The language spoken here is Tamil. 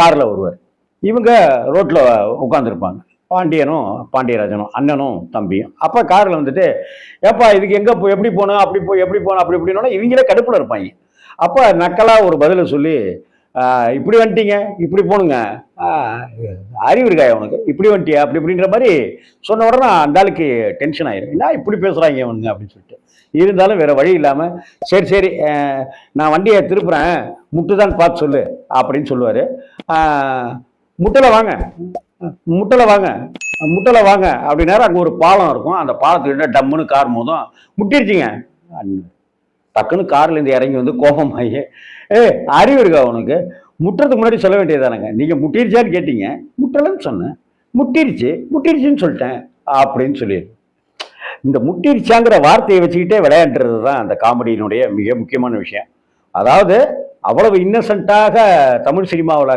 காரில் வருவார் இவங்க ரோட்டில் உட்காந்துருப்பாங்க பாண்டியனும் பாண்டியராஜனும் அண்ணனும் தம்பியும். அப்போ காரில் வந்துட்டு ஏப்பா இதுக்கு எங்கே போ எப்படி போகணும்? அப்படி போய் எப்படி போகணும்? அப்படி இப்படின்னா இவங்களே கடுப்பில் இருப்பாங்க. அப்போ நக்கலாக ஒரு பதிலை சொல்லி இப்படி வந்துட்டீங்க இப்படி போகணுங்க அறிவு இருக்கா உனக்கு? இப்படி வந்துட்டியா? அப்படி இப்படின்ற மாதிரி சொன்ன உடனே அந்த ஆளுக்கு டென்ஷன் ஆயிரும். என்ன இப்படி பேசுகிறாங்க இவனுங்க? அப்படின்னு சொல்லிட்டு. இருந்தாலும் வேறு வழி இல்லாமல் சரி சரி நான் வண்டியை திருப்புறேன். முட்டு தான் பார்த்து சொல்லு அப்படின்னு சொல்லுவார். முட்டலை வாங்க. முட்டலை வாங்க. முட்டலை வாங்க. அப்படின்னாரு. அங்கே ஒரு பாலம் இருக்கும். அந்த பாலத்துக்கிட்ட டம்முன்னு கார் மோதும். முட்டிடுச்சிங்க டக்குன்னு கார்லேருந்து இறங்கி வந்து கோபமாகி ஏ அறிவு இருக்கா உனக்கு? முட்டுறதுக்கு முன்னாடி சொல்ல வேண்டியதானங்க நீங்கள் முட்டிருச்சான்னு கேட்டீங்க. முட்டலைன்னு சொன்னேன். முட்டிருச்சு முட்டிருச்சுன்னு சொல்லிட்டேன் அப்படின்னு சொல்லிடு இந்த முட்டிருச்சாங்கிற வார்த்தையை வச்சுக்கிட்டே விளையாண்டுறது தான் அந்த காமெடியினுடைய மிக முக்கியமான விஷயம். அதாவது அவ்வளவு இன்னசென்ட்டாக தமிழ் சினிமாவில்